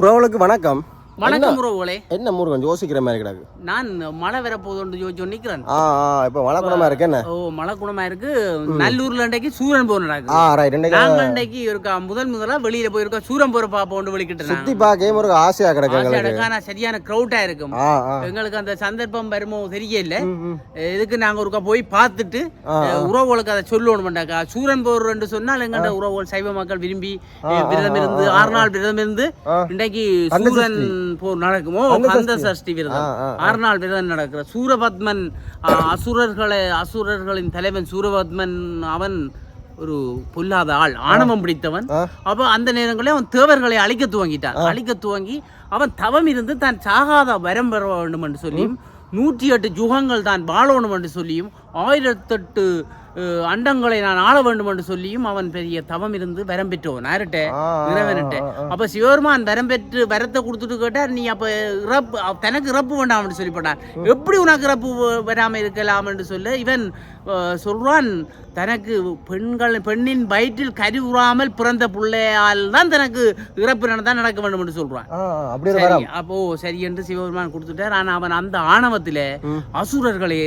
உறவுகளுக்கு வணக்கம். வணக்கம் உறவுகளே. என்ன முருகன் யோசிக்கிற மாதிரி கிடக்கு? நான் மழை வரப்போகுதுன்னு யோசிச்சு நிக்கிறேன் ஆ இப்போ மழை குணமா இருக்கு என்ன? ஓ மழை குணமா இருக்கு. நல்லூர்ல இன்றைக்கு சூரன் போர் நடக்குது. ஆ ரைட் நாங்க இன்றைக்கு இருக்கா முதல் முதலா வெளியில போயிருக்கோம். சூரன் போற பாப்போம் வெளிக்கிட்டு சுத்தி பார்க்கவே ஒரு ஆசையா கிடக்கு எங்களுக்கு. ஆனா சரியான க்ரௌட்டா இருக்கும். எங்களுக்கு அந்த சந்தர்ப்பம் வருமோ தெரியல. இதுக்கு நாங்க ஒருக்கா போய் பார்த்துட்டு உறவுகளுக்கு அதை சொல்லணும்டாக்கா சூரன் போர் என்று சொன்னால் எங்கள்ட உறவுகள் சைவ மக்கள் விரும்பி விரதம் இருந்து ஆறு நாள் விரதம் இருந்து. இன்றைக்கு சூரன் போர் நடக்குமோ? கந்த சஷ்டி. விரதம். ஆறு நாள் விரதம் நடக்கிற சூரபத்மன் அசுரர்களை அசுரர்களின் தலைவன் சூரபத்மன் அவன் ஒரு பொல்லாத ஆள் ஆணவம் பிடித்தவன். அப்போ அந்த நேரங்களே அவன் தேவர்களை அழிக்க துவங்கிட்டான். அழிக்க துவங்கி அவன் தவம் இருந்து தான் சாகாத வரம் பெற வேண்டும் என்று சொல்லியும் நூற்றி எட்டு யுகங்கள் தான் வாழணும் என்று சொல்லியும் ஆயிரத்தெட்டு அண்டங்களை நான் ஆள வேண்டும் என்று சொல்லியும் அவன் பெரிய தவம் இருந்து வரம் பெற்றவன். யார்கிட்ட ஆ, இறைவன்கிட்ட ஆ, ஆ. அப்ப சிவபெருமான் வரம் பெற்று வரத்தை கொடுத்துட்டு கேட்டார் நீ அப்ப இறப்பு தனக்கு இறப்பு வேண்டாம்னு சொல்லி போட்டார் எப்படி உனக்கு இறப்பு வராம இருக்கலாம் என்று சொல்ல இவன் சொல்றான் தனக்கு பெண்கள் பெண்ணின் வயிற்றில் கரு உறாமல் பிறந்த பிள்ளையால் தான் தனக்கு இறப்பு தான் நடக்க வேண்டும் என்று சொல்றான். அப்போ சரி என்று சிவபெருமான் கொடுத்துட்டார். ஆனா அவன் அந்த ஆணவத்திலே. அசுரர்களை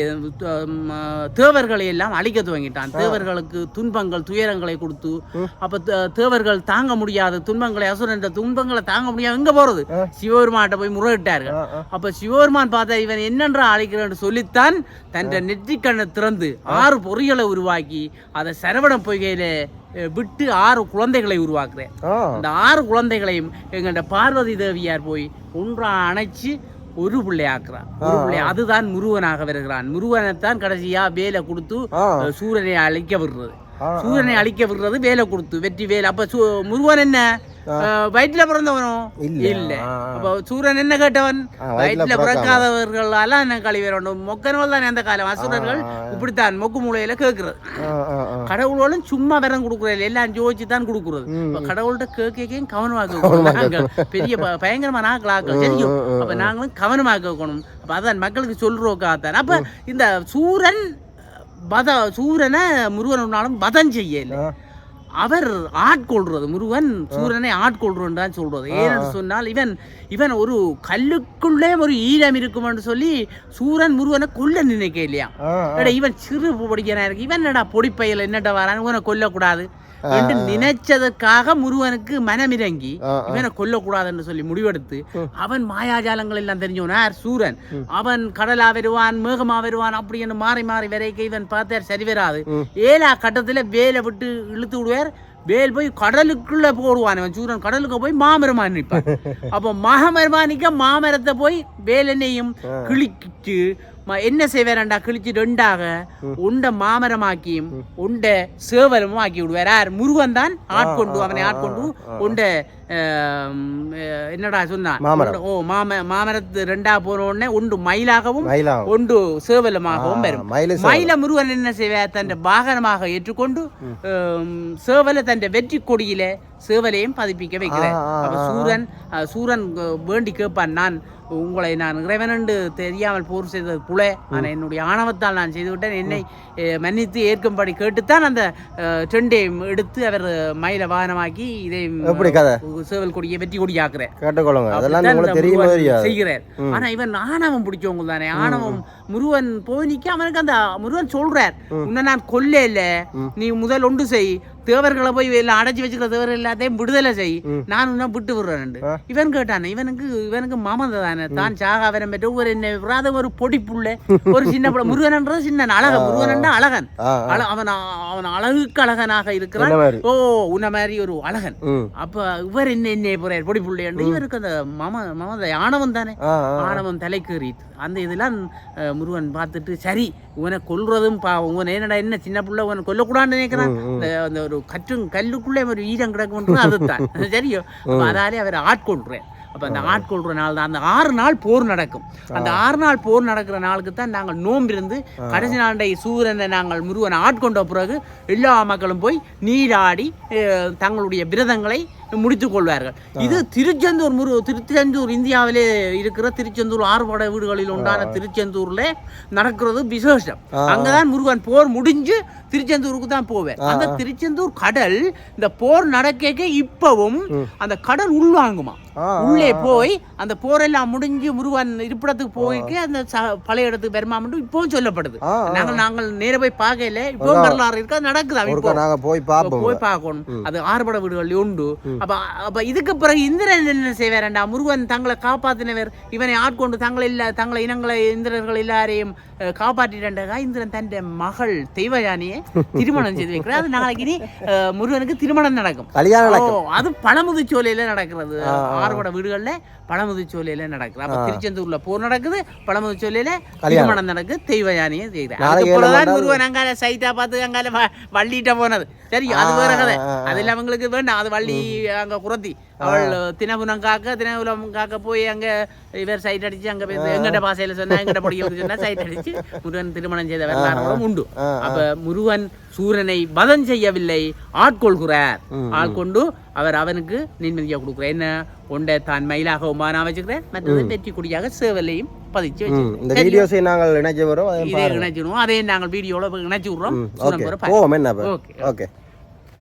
தேவர்களை எல்லாம் அழிக்க துவங்கிட்டான் தேவர்களுக்கு துன்பங்கள் துயரங்களை கொடுத்து அப்ப தேவர்கள் தாங்க முடியாத துன்பங்களை அசுரன் துன்பங்களை தாங்க முடியாது எங்க போறது? சிவபெருமான்கிட்ட போய் முறையிட்டார்கள். அப்ப சிவபெருமான் பார்த்தா இவன் என்னென்ற அழைக்கிறேன்னு சொல்லித்தான் தன் நெற்றிக்கண்ணை திறந்து ஆறு பொறிகளை உருவாக்கி அதை சரவண பொய்கையில விட்டு ஆறு குழந்தைகளை உருவாக்குறேன். ஆ. அந்த ஆறு குழந்தைகளையும் எங்கள்ட பார்வதி தேவியார் போய் ஒன்றா அணைச்சு ஒரு பிள்ளையாக்குறான் ஒரு பிள்ளை அதுதான் முருகனாக வருகிறான். முருகனைத்தான் கடைசியா வேலை கொடுத்து சூரனை அழிக்க விடுறது. ஆ, சூரனை அழிக்க விடுறது வேலை கொடுத்து வெற்றி வேலை. அப்ப முருகன் என்ன? வயிற்றுல பிறந்தவனோ? இல்ல. அப்ப சூரன் என்ன கேட்டவன்? வயிற்றுல வயிற்றுல பிறக்காத. பிறக்காதவர்களால என்ன கழிவு வேண்டும் மொக்கனவள் தான் அந்த காலம். அசுரர்கள் இப்படித்தான் மொக்கு மூலையில கேட்கறது கடவுளோடும் சும்மா விரம் கொடுக்குறது எல்லாம் ஜோதிச்சு தான் கொடுக்குறது. கடவுள்கிட்ட கேட்கையும் கவனமா கேட்கணும் நாங்கள் பெரிய ப- பயங்கரமான ஆக்களாக்கள் தெரியும். அப்ப நாங்களும் கவனமா கேட்கணும் அப்ப அதான் மக்களுக்கு சொல்றோக்காத்தான் அப்ப இந்த சூரன் பத சூரனை முருகனாலும் பதம் செய்யல. அவர் ஆட்கொள்றது முருகன் சூரனை ஆட்கொள்றோன்னு சொல்றது. ஏன்னு சொன்னால் இவன் இவன் ஒரு கல்லுக்குள்ளே ஒரு ஈரம் இருக்குமென்று சொல்லி சூரன் முருகனை கொல்ல நினைக்க இல்லையா? இவன் சிறு பொடிக்கனா இருக்கு. இவன் என்னடா பொடிப்பையில் என்னடா வரான் இவனை கொல்லக்கூடாது என்று நினைச்சதற்காக முருகனுக்கு மனமிறங்கி இவனை கொல்லக்கூடாதுன்னு சொல்லி முடிவெடுத்து அவன் மாயாஜாலங்கள் எல்லாம் தெரிஞ்சவன். யார்? சூரன். அவன் கடலா வருவான் மேகமா வருவான் அப்படின்னு மாறி மாறி வரைக்கும் இவன் பார்த்தார் சரி வராது. ஏழா கட்டத்துல வேலை விட்டு இழுத்து விடுவார் வேல் போய் கடலுக்குள்ள போடுவான் இவன் சூரன். கடலுக்கு போய் மாமரமா நிற்பான். அப்போ மாமரமா நிக்க மாமரத்தை போய் வேலெண்ணையும் கிழிக்கிட்டு ம- என்ன செய்வாரண்டா கிழிச்சு ரெண்டாக உண்ட மாமரமாக்கியும் உண்ட சேவலும் ஆக்கி விடுவார் யார்? முருகன் தான் ஆட்கொண்டு அவனை ஆட்கொண்டு உண்ட என்னடா சொன்னான்? ஓ மாம மாமரத்து ரெண்டா போன உடனே உண்டு மயிலாகவும் ஒன்று சேவலமாகவும் வரும். மயில முருகன் என்ன செய்வார்? தன் வாகனமாக ஏற்றுக்கொண்டு சேவலை தன் வெற்றி கொடியில சேவலையும் பதிப்பிக்க அப்ப சூரன் சூரன் வேண்டி கேட்பான் நான் உங்களை நான் இறைவனண்டு தெரியாமல் போர் செய்தது புல. ஆனால் என்னுடைய ஆணவத்தால் நான் செய்துவிட்டேன். என்னை மன்னித்து ஏற்கும்படி கேட்டுத்தான் அந்த டெண்டையும் எடுத்து அவர் மயில வாகனமாக்கி இதை எப்படி கதை? சேவல் கொடியை வெற்றி முருகன் தெரியாது. செய்கிறார். ஆனா இவன் ஆணவம் பிடிச்சவங்க தானே. ஆணவம் முருகன் போய் நிக்க அவனுக்கு அந்த முருகன் சொல்றார். உன்னை நான் கொல்ல இல்ல நீ முதல் ஒன்று செய். தேவர்களை போய் எல்லாம் அடைச்சி வச்சுக்கிற தேவர் எல்லாத்தையும் விடுதலை செய். நான் உன்னை விட்டு விடுறேன் இவன் கேட்டான் இவனுக்கு இவனுக்கு மமதை தானே. தான் சாகாவரம் பெற்ற ஒரு என்ன விராத ஒரு பொடி புள்ள ஒரு சின்ன புள்ள. முருகன்ன்றது சின்ன அழகன். முருகன் அழகன். அவன் அவன் அழகுக்கு அழகனாக இருக்கிறான். ஓ உன்ன மாதிரி ஒரு அழகன். அப்ப இவர் என்ன என்ன போறார்? பொடி புள்ளையண்டு இவருக்கு அந்த மம மமத ஆணவம் தானே. ஆணவம் தலைக்கேறிட்டு. அந்த இதெல்லாம் முருகன் பார்த்துட்டு சரி இவனை கொல்றதும் பாவம். இவன் என்னடா என்ன சின்ன புள்ள இவனை கொல்லக்கூடாதுன்னு நினைக்கிறான். அந்த ஒரு கற்றும் கல்லுக்குள்ளே ஒரு ஈரம் கிடக்குன்றது அதுதான் சரியோ அதாலே அவர் ஆட்கொள்றேன் அப்ப அந்த ஆட்கொள்ற நாள் தான் அந்த ஆறு நாள் போர் நடக்கும் அந்த ஆறு நாள் போர் நடக்கிற நாளுக்கு தான் நாங்கள் நோம்பிருந்து கடைசி நாளை சூரனை நாங்கள் முருகனை ஆட்கொண்ட பிறகு எல்லா மக்களும் போய் நீராடி தங்களுடைய விரதங்களை முடித்துக் கொள்வார்கள் இது திருச்செந்தூர் முரு திருச்செந்தூர் இந்தியாவிலே இருக்கிற திருச்செந்தூர் ஆறுபடை வீடுகளில் உண்டான திருச்செந்தூர்ல நடக்கிறது விசேஷம். அங்கதான் முருகன் போர் முடிஞ்சு திருச்செந்தூருக்கு தான் போவேன். அந்த திருச்செந்தூர் கடல் இந்த போர் நடக்க இப்பவும் அந்த கடல் உள்வாங்குமா? உள்ளே போய் அந்த போரெல்லாம் முடிஞ்சு முருகன் இருப்பிடத்துக்கு போய்க்கு அந்த பழைய இடத்துக்கு பெருமாமட்டும் இப்பவும் சொல்லப்படுது. நாங்கள் நாங்கள் நேர போய் பார்க்கல இப்போ வரலாறு இருக்கா? நடக்குது? ஒருக்கா இப்போ. போய் பார்ப்போம். போய் பார்க்கணும். அது ஆறுபட வீடுகள் உண்டு. அப்ப அப்ப இதுக்கு பிறகு இந்திரன் என்ன செய்வாரண்டா? முருகன் தங்களை காப்பாத்தினவர். இவனை ஆட்கொண்டு தங்களை இல்ல தங்களை இனங்களை இந்திரர்கள் எல்லாரையும் காப்பாற்றிட்டா இந்திரன் தன் மகள் தெய்வயானியை திருமணம் செய்து வைக்கிறார். அது நாளைக்கு இனி முருகனுக்கு திருமணம் நடக்கும். அது பழமுதிச்சோலையில நடக்கிறது. ஆறுபட வீடுகள்ல பழமுதிச்சோலையில நடக்குது. அப்ப திருச்செந்தூர்ல போர் நடக்குது. பழமுதிச்சோலையில திருமணம் நடக்குது. தெய்வ யானையை செய்கிறார் பண்றாரு? முருகன் அங்கால சைட்டா பார்த்து அங்கால வள்ளிட்ட போனது. சரி அது வேற கதை. அதில் அவங்களுக்கு வேண்டாம். அது வள்ளி அங்க குறத்தி அவள் தினபுரம் காக்க போய் அங்க இவர் சைட் அடிச்சு அங்க போய் எங்கிட்ட பாசையில சொன்னா எங்கிட்ட படிக்க சொன்னா சைட் அடிச்சு முருகன் திருமணம் செய்த வரலாறுகளும் உண்டு. அப்ப முருகன் சூரனை வதம் செய்யவில்லை ஆட்கொள்கிறார் ஆட்கொண்டு அவர் அவனுக்கு நிம்மதியா கொடுக்குறார். என்ன? ஒன்றை தான் மயிலாக உமானா வச்சுக்கிறேன். மற்றது வெற்றி கொடியாக சேவலையும் பதிச்சு இந்த வீடியோஸை நாங்கள் இணைச்சு வரோம் இணைச்சிடுவோம் அதே நாங்கள் வீடியோல இணைச்சு விடுறோம். ஓகே.